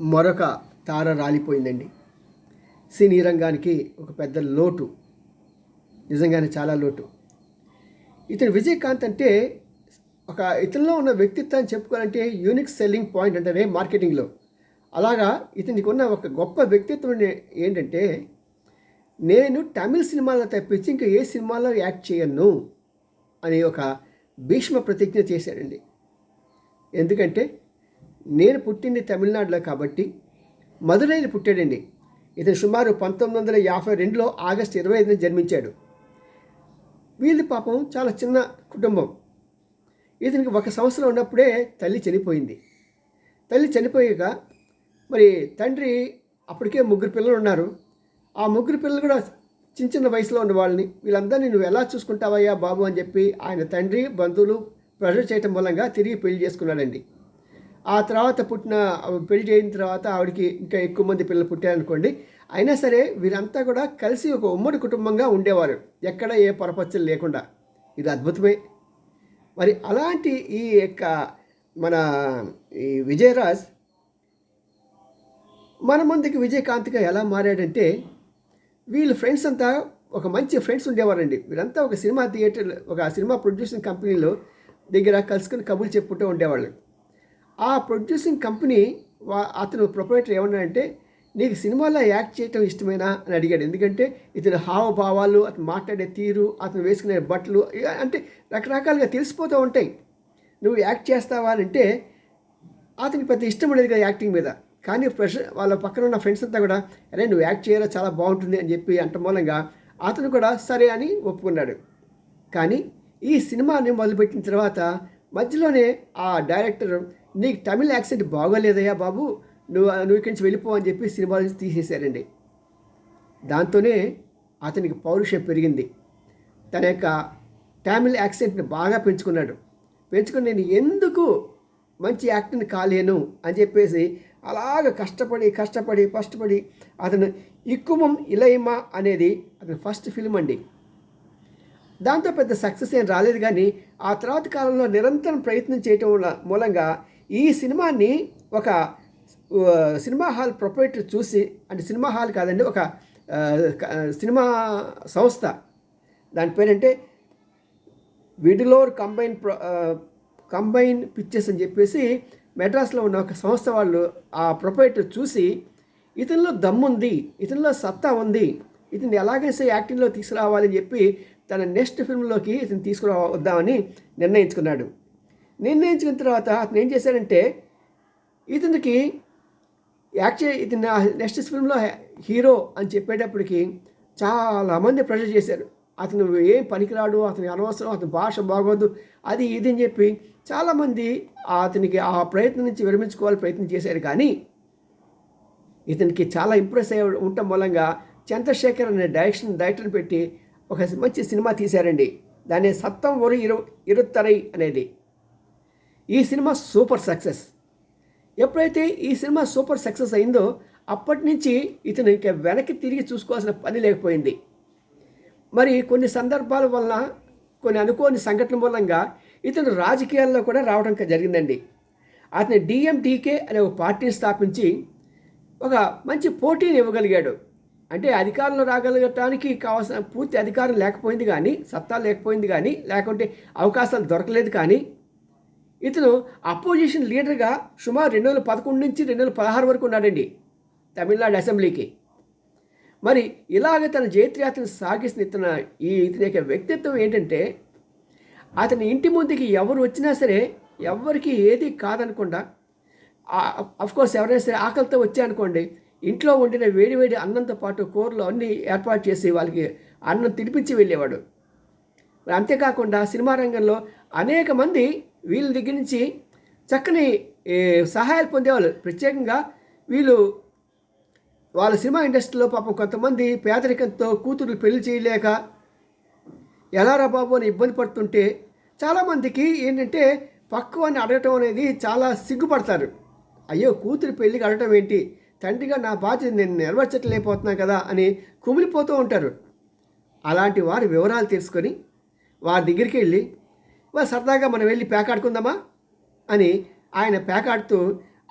మరొక తార రాలిపోయిందండి. సినీ రంగానికి ఒక పెద్ద లోటు. నిజంగానే చాలా లోటు. ఇతను విజయకాంత్ అంటే ఒక ఇతనిలో ఉన్న వ్యక్తిత్వాన్ని చెప్పుకోవాలంటే యూనిక్ సెల్లింగ్ పాయింట్ అంటేనే మార్కెటింగ్లో అలాగా ఇతనికి ఉన్న ఒక గొప్ప వ్యక్తిత్వం ఏంటంటే నేను తమిళ సినిమాలో తప్పించి ఇంకా ఏ సినిమాలో యాక్ట్ చేయను అని ఒక భీష్మ ప్రతిజ్ఞ చేశాడండి. ఎందుకంటే నేను పుట్టింది తమిళనాడులో కాబట్టి మధురైని పుట్టాడండి. ఇతను సుమారు పంతొమ్మిది వందల యాభై రెండులో ఆగస్టు ఇరవై ఐదున జన్మించాడు. వీళ్ళు పాపం చాలా చిన్న కుటుంబం. ఇతనికి ఒక సంవత్సరం ఉన్నప్పుడే తల్లి చనిపోయింది. తల్లి చనిపోయాక మరి తండ్రి అప్పటికే ముగ్గురు పిల్లలు ఉన్నారు. ఆ ముగ్గురు పిల్లలు కూడా చిన్న చిన్న వయసులో ఉన్న వాళ్ళని వీళ్ళందరినీ నువ్వు ఎలా చూసుకుంటావయ్యా బాబు? అని చెప్పి ఆయన తండ్రి బంధువులు ప్రెషర్ చేయటం మూలంగా తిరిగి పెళ్ళి చేసుకున్నాడండి. ఆ తర్వాత పుట్టిన పెళ్ళి చేయిన తర్వాత ఆవిడకి ఇంకా ఎక్కువ మంది పిల్లలు పుట్టారనుకోండి అయినా సరే వీరంతా కూడా కలిసి ఒక ఉమ్మడి కుటుంబంగా ఉండేవారు. ఎక్కడ ఏ పొరపచ్చలు లేకుండా. ఇది అద్భుతమే. మరి అలాంటి ఈ యొక్క మన ఈ విజయరాజ్ మన ముందుకి విజయకాంత్గా ఎలా మారాడంటే వీళ్ళు ఫ్రెండ్స్ అంతా ఒక మంచి ఫ్రెండ్స్ ఉండేవారండి. వీళ్ళంతా ఒక సినిమా థియేటర్ ఒక సినిమా ప్రొడ్యూసింగ్ కంపెనీలో దగ్గర కలుసుకుని కబుర్లు చెప్పుకుంటూ ఉండేవాళ్ళు. ఆ ప్రొడ్యూసింగ్ కంపెనీ వా అతను ప్రొపరేటర్ ఏమన్నాడంటే నీకు సినిమాలో యాక్ట్ చేయటం ఇష్టమేనా? అని అడిగాడు. ఎందుకంటే ఇతని హావభావాలు అతను మాట్లాడే తీరు అతను వేసుకునే బట్టలు ఇక అంటే రకరకాలుగా తెలిసిపోతూ ఉంటాయి. నువ్వు యాక్ట్ చేస్తావా? అని అంటే అతనికి పెద్ద ఇష్టం ఉండేది కదా యాక్టింగ్ మీద. కానీ ప్రెషర్ వాళ్ళ పక్కన ఉన్న ఫ్రెండ్స్ అంతా కూడా అరే నువ్వు యాక్ట్ చేయాలా చాలా బాగుంటుంది అని చెప్పి అంట మూలంగా అతను కూడా సరే అని ఒప్పుకున్నాడు. కానీ ఈ సినిమాని మొదలుపెట్టిన తర్వాత మధ్యలోనే ఆ డైరెక్టర్ నీకు తమిళ యాక్సెంట్ బాగోలేదయ్యా బాబు నువ్వు నువ్వు ఇక్కడి నుంచి వెళ్ళిపో అని చెప్పి సినిమా నుంచి తీసేశారండి. దాంతోనే అతనికి పౌరుషం పెరిగింది. తన యొక్క తమిళ్ యాక్సెంట్ని బాగా పెంచుకున్నాడు. పెంచుకుని నేను ఎందుకు మంచి యాక్టర్ని కాలేను అని చెప్పేసి అలాగ కష్టపడి కష్టపడి కష్టపడి అతను ఇక్కుమం ఇలయమా అనేది అతని ఫస్ట్ ఫిల్మ్ అండి. దాంతో పెద్ద సక్సెస్ ఏం రాలేదు కానీ ఆ తర్వాత కాలంలో నిరంతరం ప్రయత్నం చేయటం మూలంగా ఈ సినిమాని ఒక సినిమా హాల్ ప్రొపరేటర్ చూసి అంటే సినిమా హాల్ కాదండి ఒక సినిమా సంస్థ. దాని పేరంటే విడిలోర్ కంబైన్ ప్రొ కంబైన్ పిక్చర్స్ అని చెప్పేసి మెడ్రాస్లో ఉన్న ఒక సంస్థ వాళ్ళు ఆ ప్రొపరేటర్ చూసి ఇతనిలో దమ్ముంది ఇతనిలో సత్తా ఉంది ఇతన్ని ఎలాగైతే యాక్టింగ్లో తీసుకురావాలని చెప్పి తన నెక్స్ట్ ఫిల్మ్లోకి ఇతను తీసుకురా వద్దామని నిర్ణయించుకున్నాడు. నిర్ణయించుకున్న తర్వాత అతను ఏం చేశాడంటే ఇతనికి యాక్చువల్ ఇతను నెక్స్ట్ ఫిల్మ్లో హీరో అని చెప్పేటప్పటికి చాలామంది ప్రెషర్ చేశారు. అతను ఏం పనికిరాడు అతని అనవసరం అతని భాష బాగోదు అది ఇది అని చెప్పి చాలామంది అతనికి ఆ ప్రయత్నం నుంచి విరమించుకోవాలని ప్రయత్నం చేశారు. కానీ ఇతనికి చాలా ఇంప్రెస్ అయ్యి ఉండటం మూలంగా చంద్రశేఖర్ అనే డైరెక్షన్ డైరెక్టర్ని పెట్టి ఒక మంచి సినిమా తీశారండి. దాని సత్తం ఒరు ఇరు ఇరుత్తరై అనేది. ఈ సినిమా సూపర్ సక్సెస్. ఎప్పుడైతే ఈ సినిమా సూపర్ సక్సెస్ అయిందో అప్పటి నుంచి ఇతను ఇంకా వెనక్కి తిరిగి చూసుకోవాల్సిన పని లేకపోయింది. మరి కొన్ని సందర్భాల వలన కొన్ని అనుకోని సంఘటనల మూలంగా ఇతను రాజకీయాల్లో కూడా రావడం జరిగిందండి. అతని డిఎండికే అనే ఒక పార్టీని స్థాపించి ఒక మంచి పోటీని ఇవ్వగలిగాడు. అంటే అధికారంలో రాగలగటానికి కావాల్సిన పూర్తి అధికారం లేకపోయింది కానీ సత్తా లేకపోయింది కానీ లేకుంటే అవకాశాలు దొరకలేదు కానీ ఇతను అపోజిషన్ లీడర్గా సుమారు రెండు వేల పదకొండు నుంచి రెండు వేల పదహారు వరకు ఉన్నాడండి తమిళనాడు అసెంబ్లీకి. మరి ఇలాగ తన జయత్రయాత్రను సాగిస్తున్న ఇతను ఈ ఇతని యొక్క వ్యక్తిత్వం ఏంటంటే అతని ఇంటి ముందుకి ఎవరు వచ్చినా సరే ఎవరికి ఏది కాదనకుండా కోర్స్ ఎవరైనా సరే ఆకలితో వచ్చాయనుకోండి ఇంట్లో వండిన వేడి వేడి అన్నంతో పాటు కూరలు అన్నీ ఏర్పాటు చేసి వాళ్ళకి అన్నం తినిపించి వెళ్ళేవాడు. అంతేకాకుండా సినిమా రంగంలో అనేక మంది వీళ్ళ దగ్గర నుంచి చక్కని సహాయాలు పొందేవాళ్ళు. ప్రత్యేకంగా వీళ్ళు వాళ్ళ సినిమా ఇండస్ట్రీలో పాపం కొంతమంది పేదరికంతో కూతుర్లు పెళ్ళి చేయలేక ఎలారా బాబు అని ఇబ్బంది పడుతుంటే చాలామందికి ఏంటంటే పక్కువని అడగటం అనేది చాలా సిగ్గుపడతారు. అయ్యో కూతురు పెళ్ళికి అడగటం ఏంటి? తండ్రిగా నా బాధ్యత నేను నెరవేర్చట్లేకపోతున్నాను కదా అని కుమిలిపోతూ ఉంటారు. అలాంటి వారి వివరాలు తెలుసుకొని వారి దగ్గరికి వెళ్ళి మరి సరదాగా మనం వెళ్ళి పేకాడుకుందామా అని ఆయన పేకాడుతూ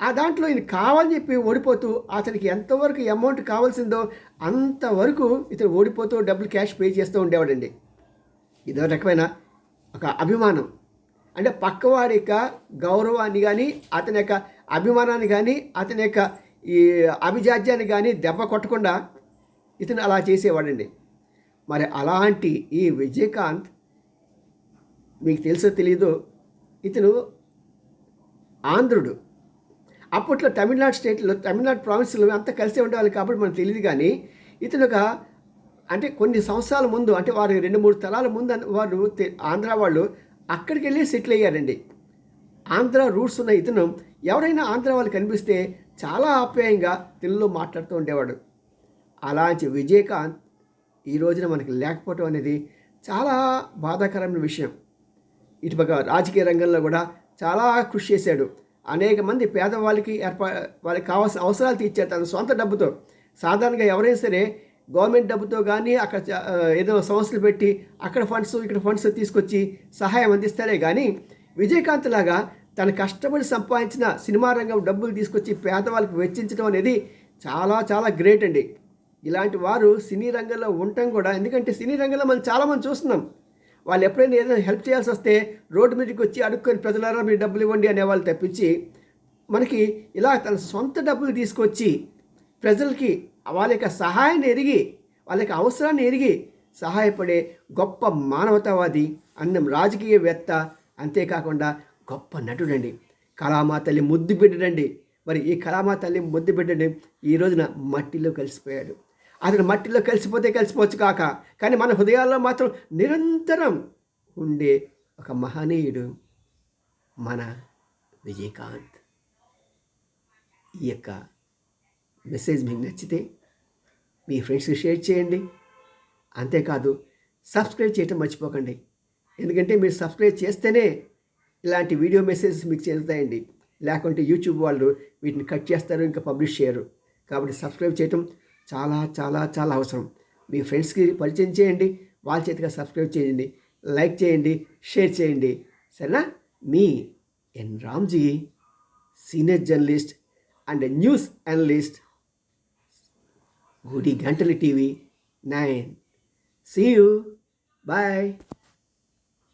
ఆ దాంట్లో ఈయన కావాలని చెప్పి ఓడిపోతూ అతనికి ఎంతవరకు అమౌంట్ కావాల్సిందో అంతవరకు ఇతను ఓడిపోతూ డబ్బులు క్యాష్ పే చేస్తూ ఉండేవాడండి. ఇదో రకమైన ఒక అభిమానం. అంటే పక్కవాడి యొక్క గౌరవాన్ని కానీ అతని యొక్క అభిమానాన్ని కానీ అతని యొక్క ఈ అభిజాత్యాన్ని కానీ దెబ్బ కొట్టకుండా ఇతను అలా చేసేవాడండి. మరి అలాంటి ఈ విజయకాంత్ మీకు తెలుసో తెలియదు ఇతను ఆంధ్రుడు. అప్పట్లో తమిళనాడు స్టేట్లో తమిళనాడు ప్రావిన్స్లో అంతా కలిసే ఉండేవాళ్ళు కాబట్టి మనకు తెలియదు కానీ ఇతను ఒక అంటే కొన్ని సంవత్సరాల ముందు అంటే వారు రెండు మూడు తరాల ముందు వారు ఆంధ్ర వాళ్ళు అక్కడికి వెళ్ళి సెటిల్ అయ్యారండి. ఆంధ్ర రూట్స్ ఉన్న ఇతను ఎవరైనా ఆంధ్ర వాళ్ళు కనిపిస్తే చాలా ఆప్యాయంగా తెలుగులో మాట్లాడుతూ ఉండేవాడు. అలాంటి విజయకాంత్ ఈ రోజున మనకి లేకపోవటం అనేది చాలా బాధాకరమైన విషయం. ఇటుపక్క రాజకీయ రంగంలో కూడా చాలా కృషి చేశాడు. అనేక మంది పేదవాళ్ళకి ఏర్పా వాళ్ళకి కావాల్సిన అవసరాలు తీర్చారు తన సొంత డబ్బుతో. సాధారణంగా ఎవరైనా సరే గవర్నమెంట్ డబ్బుతో కానీ అక్కడ ఏదో సంస్థలు పెట్టి అక్కడ ఫండ్స్ ఇక్కడ ఫండ్స్ తీసుకొచ్చి సహాయం అందిస్తారే కానీ విజయకాంత్ లాగా తన కష్టపడి సంపాదించిన సినిమా రంగం డబ్బులు తీసుకొచ్చి పేదవాళ్ళకి వెచ్చించడం అనేది చాలా చాలా గ్రేట్ అండి. ఇలాంటి వారు సినీ రంగంలో ఉండటం కూడా ఎందుకంటే సినీ రంగంలో మనం చాలామంది చూస్తున్నాం. వాళ్ళు ఎప్పుడైనా ఏదైనా హెల్ప్ చేయాల్సి వస్తే రోడ్డు మీదకి వచ్చి అడుక్కొని ప్రజలారా మీరు డబ్బులు ఇవ్వండి అనేవాళ్ళు తప్పించి మనకి ఇలా తన సొంత డబ్బులు తీసుకొచ్చి ప్రజలకి వాళ్ళ యొక్క సహాయాన్ని ఎరిగి వాళ్ళ యొక్క అవసరాన్ని ఎరిగి సహాయపడే గొప్ప మానవతావాది అన్నం రాజకీయవేత్త అంతేకాకుండా గొప్ప నటుడండి. కళామా తల్లి ముద్దు బిడ్డడండి మరి ఈ కళామా తల్లి ముద్దు బిడ్డని ఈ రోజున మట్టిలో కలిసిపోయాడు. అతను మట్టిలో కలిసిపోతే కలిసిపోవచ్చు కాక. కానీ మన హృదయాల్లో మాత్రం నిరంతరం ఉండే ఒక మహనీయుడు మన విజయకాంత్. ఈ యొక్క మెసేజ్ మీకు నచ్చితే మీ ఫ్రెండ్స్కి షేర్ చేయండి. అంతేకాదు సబ్స్క్రైబ్ చేయటం మర్చిపోకండి. ఎందుకంటే మీరు సబ్స్క్రైబ్ చేస్తేనే ఇలాంటి వీడియో మెసేజెస్ మీకు చేస్తాయండి లేకుంటే యూట్యూబ్ వాళ్ళు వీటిని కట్ చేస్తారు ఇంకా పబ్లిష్ చేయరు. కాబట్టి సబ్స్క్రైబ్ చేయటం చాలా చాలా చాలా అవసరం. మీ ఫ్రెండ్స్కి పరిచయం చేయండి వాళ్ళ చేతిగా సబ్స్క్రైబ్ చేయండి లైక్ చేయండి షేర్ చేయండి. సరేనా? మీ N Ramji senior journalist and news analyst గుడి గంటలు TV nine. See you bye